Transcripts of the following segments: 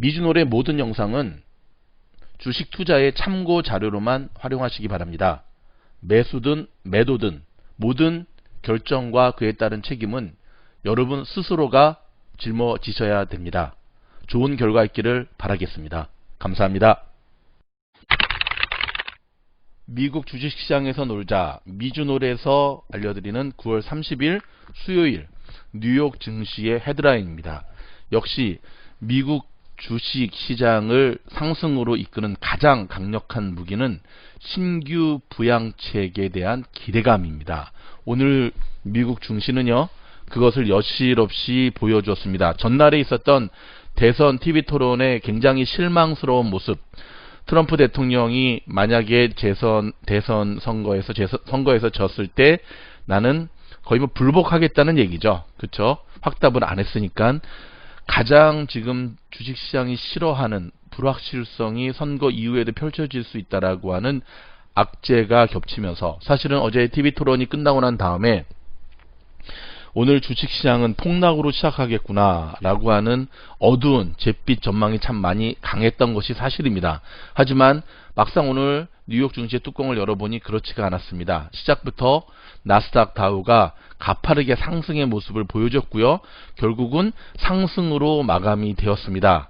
미주노래 모든 영상은 주식 투자의 참고 자료로만 활용하시기 바랍니다. 매수든 매도든 모든 결정과 그에 따른 책임은 여러분 스스로가 짊어지셔야 됩니다. 좋은 결과 있기를 바라겠습니다. 감사합니다. 미국 주식시장에서 놀자 미주노래에서 알려드리는 9월 30일 수요일 뉴욕 증시의 헤드라인입니다. 역시 미국 주식 시장을 상승으로 이끄는 가장 강력한 무기는 신규 부양책에 대한 기대감입니다. 오늘 미국 증시는요, 그것을 여실없이 보여주었습니다. 전날에 있었던 대선 TV 토론의 굉장히 실망스러운 모습, 트럼프 대통령이 만약에 재선 대선 선거에서 재선, 선거에서 졌을 때 나는 거의 뭐 불복하겠다는 얘기죠. 그렇죠? 확답을 안 했으니까 가장 지금 주식시장이 싫어하는 불확실성이 선거 이후에도 펼쳐질 수 있다라고 하는 악재가 겹치면서 사실은 어제 TV 토론이 끝나고 난 다음에 오늘 주식시장은 폭락으로 시작하겠구나 라고 하는 어두운 잿빛 전망이 참 많이 강했던 것이 사실입니다. 하지만 막상 오늘 뉴욕 증시의 뚜껑을 열어보니 그렇지가 않았습니다. 시작부터 나스닥 다우가 가파르게 상승의 모습을 보여줬고요. 결국은 상승으로 마감이 되었습니다.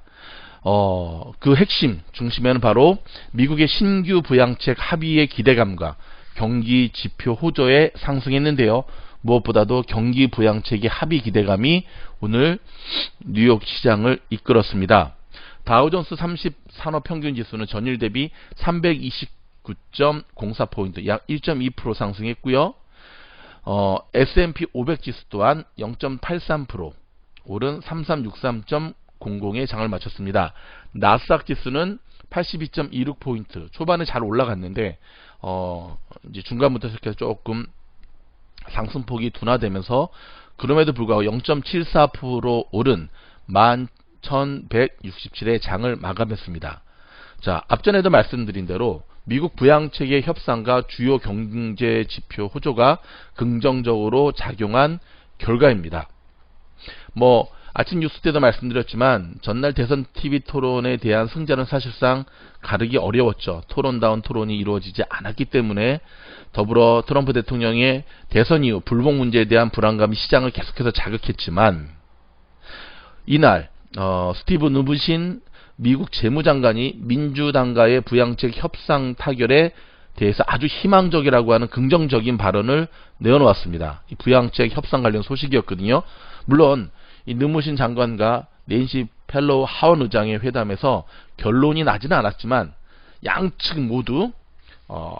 어, 그 핵심 중심에는 바로 미국의 신규 부양책 합의의 기대감과 경기 지표 호조에 상승했는데요. 무엇보다도 경기 부양책의 합의 기대감이 오늘 뉴욕 시장을 이끌었습니다. 다우존스 30 산업 평균 지수는 전일 대비 329.04포인트 약 1.2% 상승했고요. 어, S&P 500 지수 또한 0.83% 오른 3363.00의 장을 마쳤습니다. 나스닥 지수는 82.26포인트 초반에 잘 올라갔는데 어, 이제 중간부터 시작해서 조금 상승폭이 둔화되면서 그럼에도 불구하고 0.74% 오른 11,167의 장을 마감했습니다. 자, 앞전에도 말씀드린 대로 미국 부양체계 협상과 주요 경제 지표 호조가 긍정적으로 작용한 결과입니다. 뭐 아침 뉴스 때도 말씀드렸지만 전날 대선 TV 토론에 대한 승자는 사실상 가르기 어려웠죠. 토론다운 토론이 이루어지지 않았기 때문에 더불어 트럼프 대통령의 대선 이후 불복 문제에 대한 불안감이 시장을 계속해서 자극했지만 이날 어, 스티브 누브신 미국 재무장관이 민주당과의 부양책 협상 타결에 대해서 아주 희망적이라고 하는 긍정적인 발언을 내어놓았습니다. 이 부양책 협상 관련 소식이었거든요. 물론 이 느무신 장관과 낸시 펠로우 하원 의장의 회담에서 결론이 나지는 않았지만 양측 모두 어,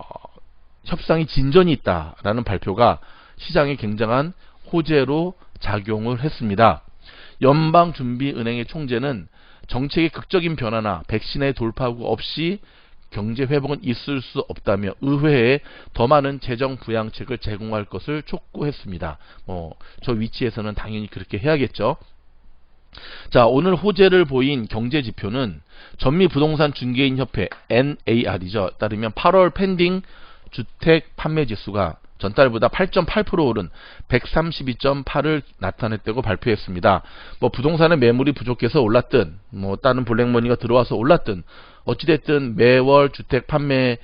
협상이 진전이 있다라는 발표가 시장에 굉장한 호재로 작용을 했습니다. 연방준비은행의 총재는 정책의 극적인 변화나 백신의 돌파구 없이 경제 회복은 있을 수 없다며 의회에 더 많은 재정 부양책을 제공할 것을 촉구했습니다. 뭐 저 위치에서는 당연히 그렇게 해야겠죠. 자, 오늘 호재를 보인 경제 지표는 전미 부동산 중개인 협회 NAR이죠. 따르면 8월 펜딩 주택 판매 지수가 전달보다 8.8% 오른 132.8을 나타냈다고 발표했습니다. 뭐 부동산의 매물이 부족해서 올랐든 뭐 다른 블랙머니가 들어와서 올랐든 어찌됐든 매월 주택 판매의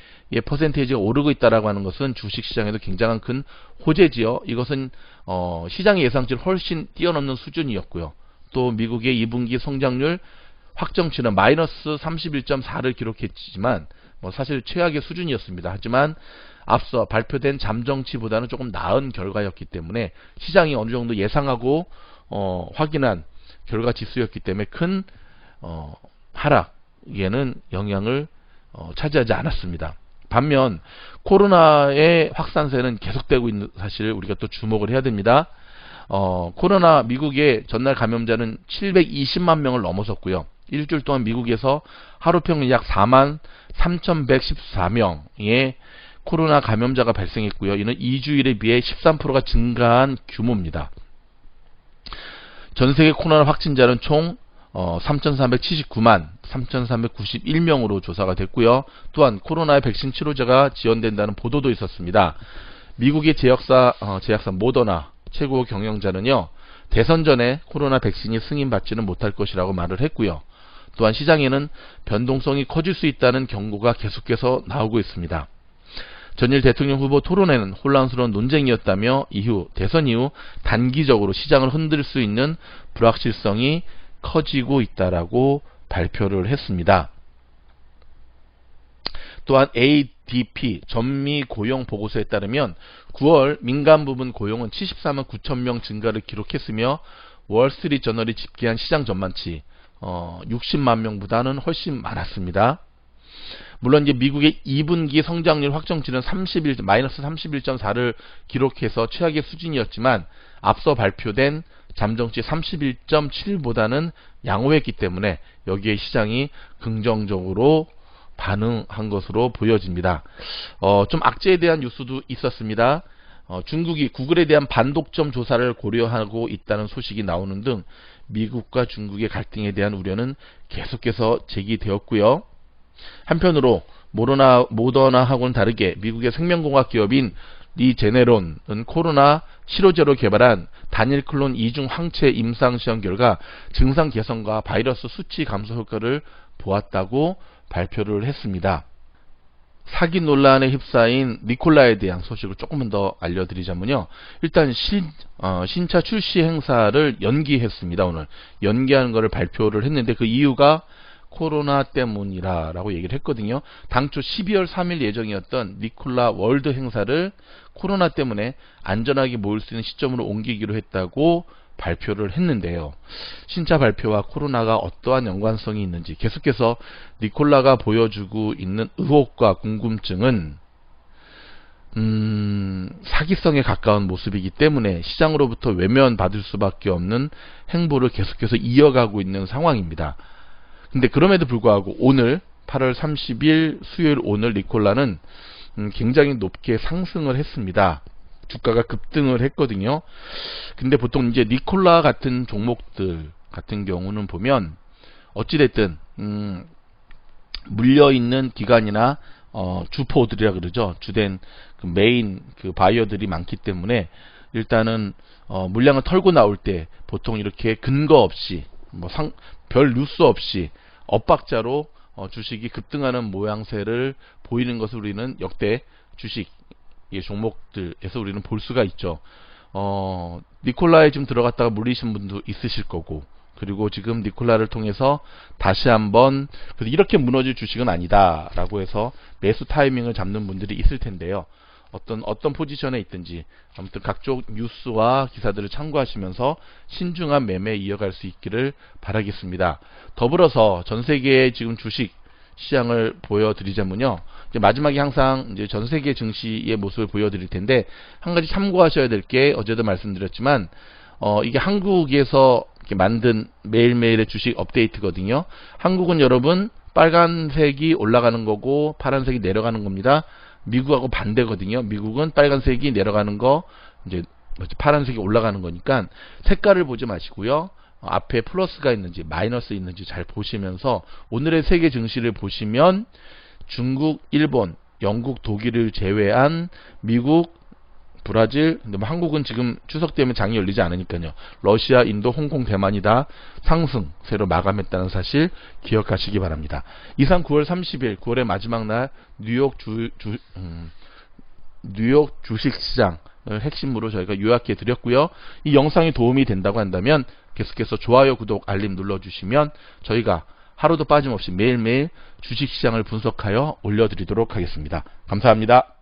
퍼센테이지가 오르고 있다라고 하는 것은 주식시장에도 굉장한 큰 호재지요. 이것은 어, 시장의 예상치를 훨씬 뛰어넘는 수준이었고요. 또 미국의 2분기 성장률 확정치는 마이너스 31.4를 기록했지만 뭐 사실 최악의 수준이었습니다. 하지만 앞서 발표된 잠정치보다는 조금 나은 결과였기 때문에 시장이 어느 정도 예상하고 어, 확인한 결과 지수였기 때문에 큰 어, 하락에는 영향을 어, 차지하지 않았습니다. 반면 코로나의 확산세는 계속되고 있는 사실을 우리가 또 주목을 해야 됩니다. 어, 코로나 미국의 전날 감염자는 720만 명을 넘어섰고요. 일주일 동안 미국에서 하루 평균 약 4만 3,114명의 코로나 감염자가 발생했고요. 이는 2주일에 비해 13%가 증가한 규모입니다. 전 세계 코로나 확진자는 총 어, 3,379만 3,391명으로 조사가 됐고요. 또한 코로나의 백신 치료제가 지원된다는 보도도 있었습니다. 미국의 제약사 어, 제약사 모더나 최고 경영자는요. 대선 전에 코로나 백신이 승인받지는 못할 것이라고 말을 했고요. 또한 시장에는 변동성이 커질 수 있다는 경고가 계속해서 나오고 있습니다. 전일 대통령 후보 토론회는 혼란스러운 논쟁이었다며 이후 대선 이후 단기적으로 시장을 흔들 수 있는 불확실성이 커지고 있다라고 발표를 했습니다. 또한 ADP 전미 고용 보고서에 따르면 9월 민간 부분 고용은 74만 9천 명 증가를 기록했으며 월스트리트 저널이 집계한 시장 전망치 어, 60만 명보다는 훨씬 많았습니다. 물론 이제 미국의 2분기 성장률 확정치는 31, 마이너스 31.4를 기록해서 최악의 수준이었지만 앞서 발표된 잠정치 31.7보다는 양호했기 때문에 여기에 시장이 긍정적으로 반응한 것으로 보여집니다. 어, 좀 악재에 대한 뉴스도 있었습니다. 어, 중국이 구글에 대한 반독점 조사를 고려하고 있다는 소식이 나오는 등 미국과 중국의 갈등에 대한 우려는 계속해서 제기되었고요. 한편으로 모더나, 모더나하고는 다르게 미국의 생명공학 기업인 리제네론은 코로나 시로제로 개발한 단일 클론 이중 항체 임상 시험 결과 증상 개선과 바이러스 수치 감소 효과를 보았다고 발표를 했습니다. 사기 논란에 휩싸인 니콜라에 대한 소식을 조금만 더 알려드리자면요. 일단 신, 어, 신차 출시 행사를 연기했습니다. 오늘 연기하는 것을 발표를 했는데 그 이유가 코로나 때문이라 라고 얘기를 했거든요. 당초 12월 3일 예정이었던 니콜라 월드 행사를 코로나 때문에 안전하게 모일 수 있는 시점으로 옮기기로 했다고 발표를 했는데요. 신차 발표와 코로나가 어떠한 연관성이 있는지 계속해서 니콜라가 보여주고 있는 의혹과 궁금증은 음, 사기성에 가까운 모습이기 때문에 시장으로부터 외면받을 수밖에 없는 행보를 계속해서 이어가고 있는 상황입니다. 근데 그럼에도 불구하고 오늘 8월 30일 수요일 오늘 니콜라는 음, 굉장히 높게 상승을 했습니다. 주가가 급등을 했거든요. 근데 보통 이제 니콜라 같은 종목들 같은 경우는 보면 어찌됐든 음, 물려 있는 기관이나 어, 주포들이라 그러죠. 주된 그 메인 그 바이어들이 많기 때문에 일단은 어, 물량을 털고 나올 때 보통 이렇게 근거 없이 뭐 상 별 뉴스 없이 엇박자로 어, 주식이 급등하는 모양새를 보이는 것을 우리는 역대 주식 종목들에서 우리는 볼 수가 있죠. 어, 니콜라에 좀 들어갔다가 물리신 분도 있으실 거고 그리고 지금 니콜라를 통해서 다시 한번 이렇게 무너질 주식은 아니다 라고 해서 매수 타이밍을 잡는 분들이 있을 텐데요. 어떤 어떤 포지션에 있든지 아무튼 각종 뉴스와 기사들을 참고하시면서 신중한 매매 이어갈 수 있기를 바라겠습니다. 더불어서 전 세계의 지금 주식 시장을 보여드리자면요. 이제 마지막에 항상 이제 전 세계 증시의 모습을 보여드릴 텐데 한 가지 참고하셔야 될 게 어제도 말씀드렸지만 어 이게 한국에서 만든 매일매일의 주식 업데이트거든요. 한국은 여러분 빨간색이 올라가는 거고 파란색이 내려가는 겁니다. 미국하고 반대거든요. 미국은 빨간색이 내려가는 거 이제 파란색이 올라가는 거니까 색깔을 보지 마시고요. 앞에 플러스가 있는지 마이너스 있는지 잘 보시면서 오늘의 세계 증시를 보시면 중국, 일본, 영국, 독일을 제외한 미국, 브라질, 근데 뭐 한국은 지금 추석 때문에 장이 열리지 않으니까요. 러시아, 인도, 홍콩, 대만이 다 상승세로 마감했다는 사실 기억하시기 바랍니다. 이상 9월 30일, 9월의 마지막 날 뉴욕 주, 주 음, 뉴욕 주식시장 핵심으로 저희가 요약해 드렸고요. 이 영상이 도움이 된다고 한다면 계속해서 좋아요, 구독, 알림 눌러주시면 저희가 하루도 빠짐없이 매일매일 주식시장을 분석하여 올려드리도록 하겠습니다. 감사합니다.